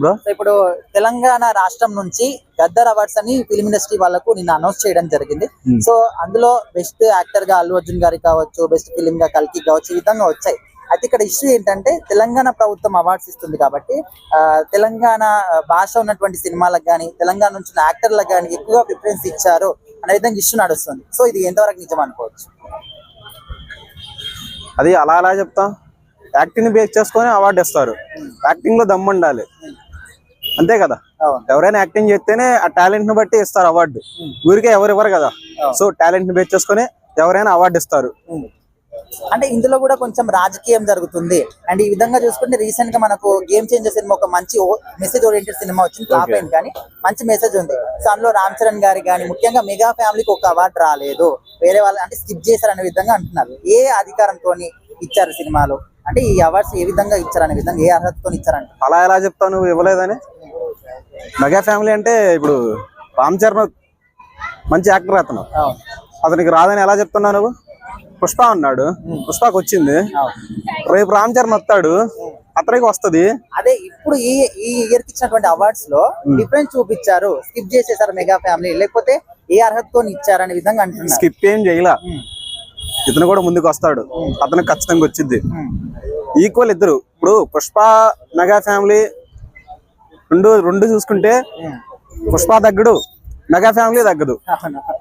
Bro ఇప్పుడు తెలంగాణ రాష్ట్రం నుంచి గద్దర్ అవార్డ్స్ అని ఫిల్మ్ ఇండస్ట్రీ వాళ్ళకు నిన్న అనౌన్స్ చేయడం జరిగింది. Hmm. సో అందులో బెస్ట్ యాక్టర్గా అల్లు అర్జున్ గారికి కావచ్చు బెస్ట్ ఫిలిం గా కల్కి కావచ్చు ఈ విధంగా వచ్చాయి. అయితే ఇక్కడ ఇష్యూ ఏంటంటే తెలంగాణ ప్రభుత్వం అవార్డ్స్ ఇస్తుంది కాబట్టి తెలంగాణ భాష ఉన్నటువంటి సినిమాలకు కానీ తెలంగాణ నుంచి యాక్టర్లకు కానీ ఎక్కువగా ప్రిఫరెన్స్ ఇచ్చారు అనే విధంగా ఇష్యూ నడుస్తుంది. సో ఇది ఎంతవరకు నిజం అనుకోవచ్చు? అది అలా అలా చెప్తాం? యాక్టింగ్ బేస్ చేసుకొని అవార్డు ఇస్తారు. యాక్టింగ్లో దమ్ము ఉండాలి. అంతే కదా? ఎవరైనా యాక్టింగ్ చేస్తేనే ఆ టాలెంట్ని బట్టి ఇస్తారు అవార్డు. ఊరికే ఎవరు ఇవ్వరు కదా? సో టాలెంట్ని బేస్ చేసుకొని ఎవరైనా అవార్డు ఇస్తారు. అంటే ఇందులో కూడా కొంచెం రాజకీయం జరుగుతుంది. అండ్ ఈ విధంగా చూసుకుంటే రీసెంట్గా మనకు గేమ్ చేంజర్ సినిమా ఒక మంచి మెసేజ్ ఓరియంటెడ్ సినిమా వచ్చింది ఫ్లాప్ అయింది కానీ మంచి మెసేజ్ ఉంది. సో అందులో రామ్ చరణ్ గారి కానీ ముఖ్యంగా మెగా ఫ్యామిలీకి ఒక అవార్డు రాలేదు. వేరే వాళ్ళు అంటే స్కిప్ చేశారు అనే విధంగా అంటున్నారు. ఏ అధికారంతో ఇచ్చారు సినిమాలో? అంటే ఈ అవార్డ్స్ ఏ విధంగా ఇచ్చారు? అనే విధంగా ఏ అర్హతతో ఇచ్చారంట? అలా ఎలా చెప్తావు నువ్వు? ఇవ్వలేదని. మెగా ఫ్యామిలీ అంటే ఇప్పుడు రామ్ చరణ్ మంచి యాక్టర్ అతను. అతనికి రాదని ఎలా చెప్తున్నావు నువ్వు? పుష్ప అన్నాడు. పుష్పకి వచ్చింది. రేపు రామ్ చరణ్ వస్తాడు. అతనికి వస్తది. అదే ఇప్పుడు ఈ ఈ ఇయర్కి ఇచ్చినటువంటి అవార్డ్స్లో డిఫరెన్స్ చూపించారు. స్కిప్ చేసేసారు మెగా ఫ్యామిలీ. లేకపోతే ఏ అర్హతతో ఇచ్చారనే విధంగా అంటున్నారు. స్కిప్ ఏం చేయలా. ఇతను కూడా ముందుకు వస్తాడు. అతనికి ఖచ్చితంగా వచ్చింది. ఈక్వల్ ఇద్దరు. ఇప్పుడు పుష్ప మెగా ఫ్యామిలీ రెండు రెండు చూసుకుంటే. పుష్ప తగ్గడు మెగా ఫ్యామిలీ తగ్గదు.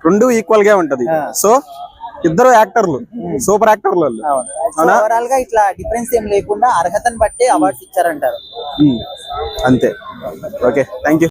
రెండు ఈక్వల్గా ఉంటది. సో ఇద్దరు యాక్టర్లు. సూపర్ యాక్టర్లు వాళ్ళు. ఓవరాల్గా ఇట్లా డిఫరెన్స్ ఏం లేకుండా అర్హతను బట్టి అవార్డ్స్ ఇచ్చారంటారు. అంతే. ఓకే. Thank you